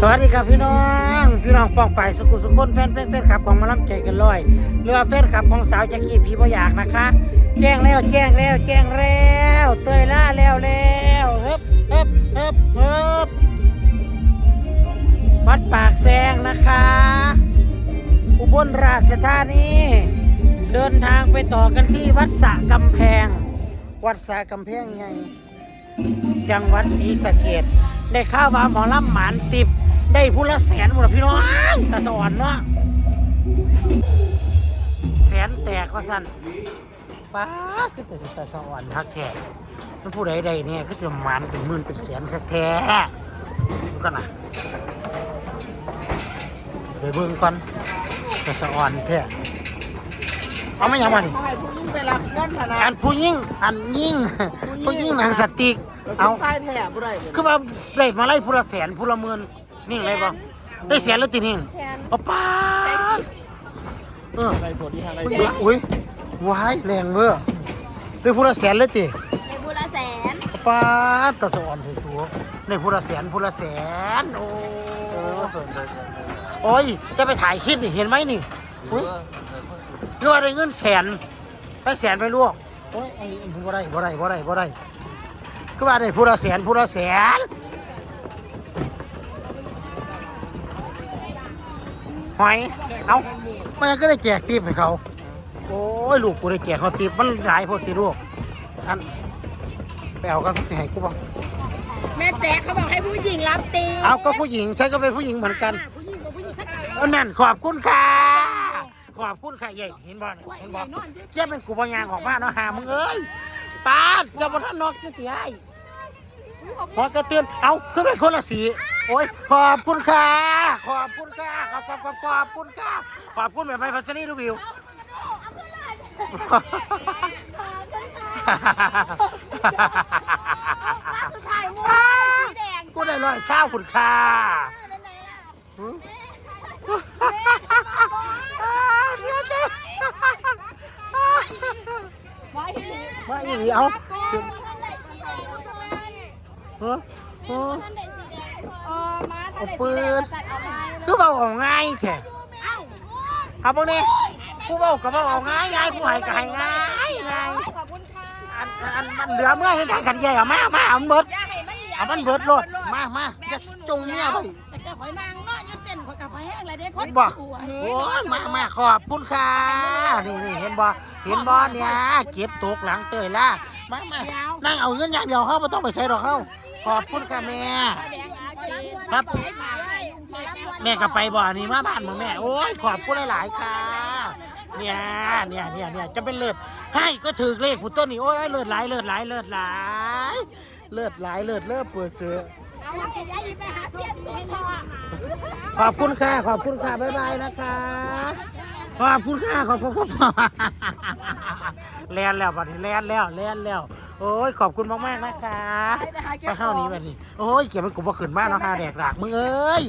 สวัสดีครับพี่น้อง พี่น้องป้องไปสุขุสุขคนแฟนแฟนแฟนคลับของมาล้ำใจกันลอยหรือว่าแฟนคลับของสาวแจ็กกี้พี่บ่อยากนะคะ แจ้งแล้วแจ้งแล้วแจ้งแล้วเตยล่าแล้วแล้วเฮิบเฮิบเฮิบเฮิบวัดปากแซงนะคะ อุบลราชธานีเดินทางไปต่อกันที่วัดสะกำแพง วัดสะกำแพงไงจังหวัดศรีสะเกดได้ข้าวว่าหมอลำหมานติบ ได้ผู้ละแสนหมดละพี่น้องตะสวรรค์เนาะแสนแตกก็สั่นป้าดคือแต่สิตะสวรรค์ฮักแท้มันผู้ใดใดเนี่ยก็จะหมานเป็นหมื่นเป็นแสนคักแท้ดูกันนะไปเบิ่งก่อนตะสวรรค์แท้เอาไม่ยังมาดิให้ผู้หญิงไปรับเงินพนัอันผู้ยิ่งอันยิ่งผู้ยิ่งหนังสติกเอาใต้แถบบ่ได้คือว่าได้มาไล่ผู้ละแสนผู้ละหมื่น นี่อะไรบ้างได้แสนแล้วตินิ่งแสนเอาป้าดเอออะไรผลที่ทางไรอุ้ยอุ้ยว้ายแรงเว้อได้ผู้ละแสนเลยติในบุรแสนเอาป้าดตะสะอ่อนสูงได้ผู้ละแสนผู้ละแสนโอ้โอ้ยจะไปถ่ายคลิปนี่เห็นไหมนี่อุ้ยคือว่าได้เงินแสนได้แสนไปลวกโอ้ยไอ้บ่ได้บ่ได้บ่ได้บ่ได้คือว่าได้ผู้ละแสนผู้ละแสน หอย เอาแม่ก็ได้แจกติบให้เขา โอ้ยลูกกูได้แจกเขาติบมันหลายโพดติลูกอันไปเอากันสิให้กูบ้างแม่แจ๊คเขาบอกให้ผู้หญิงรับตีเอาก็ผู้หญิงฉันก็เป็นผู้หญิงเหมือนกันผู้หญิงกับผู้หญิงถ้าเกิดเอานั่นขอบคุณค่ะ ขอบคุณค่ะเย่เห็นบ่เห็นบ่เจ้าเป็นกูบางอย่างของบ้านเนาะหามึงเอ้ยป้าดอย่ามาท่านนอกจะเสียไอ้พอกระเตือนเอาขึ้นเป็นคนละสี โอ้ยขอบคุณค่ะ ขอบคุณค่ะ ขอบขอบขอบขอบคุณค่ะ ขอบคุณแบบไม่พัชรีดูวิว สุดท้ายมูสีแดงกูได้ร้อยเช้าคุณค่ะเดี๋ยวเจ๊ไม่มาอีหลีเอาเสียงเออเออ เออมาเอาปืนเอามาคือเบาเอาง่ายแท้เอ้าเอาพวกนี้ผู้เบากับเบาเอาง่ายง่ายผู้ให้ก็ให้ง่ายง่ายขอบคุณค่ะอันอันมันเหลือเมื่อให้ทางขันใหญ่เอามามาเอามันเบิดอย่าให้มันเอามันเบิดโลดมามาอย่าจงเมียไป แต่เจ้าหอยนางเนาะอยังเต้นขอยกับหอยแห้งอะไรเด้คนบ่สวยโอ้ยมามาขอบคุณค่ะ นี่นี่เห็นบ่เห็นบ่เนี่ยเก็บตกหลังเตยล่ะมามานั่งเอาเงินอย่างเดียวเขาไม่ต้องไปใช้ดอกเขาขอบคุณค่ะแม่ ครับ แม่ก็ไปบ่อนี่มาบ้านมึงแม่ โอ้ยขอบคุณหลาย ๆ ค่ะ เนี่ย เนี่ย เนี่ย เนี่ย จะเป็นเลิศให้ก็ถือเลขผู้ต้นนี่โอ้ยเลิศหลาย เลิศหลาย เลิศหลาย เลิศหลาย เลิศเลิศเปิดเสือเอาวันจะย้ายไปหาเพื่อนสวยพอขอบคุณค่ะ ขอบคุณค่ะ บ๊ายบายนะคะ ขอบคุณค่ะ ขอบคุณค่ะ แลนแล้วบัดนี้แลนแล้วแลนแล้ว โอ้ยขอบคุณมากๆนะคะไปเข้านี้แบบนี้ โอ้ยเก็บมันกูบ่ขึ้นมากเนาะฮาแดกหลักมึงเอ้ย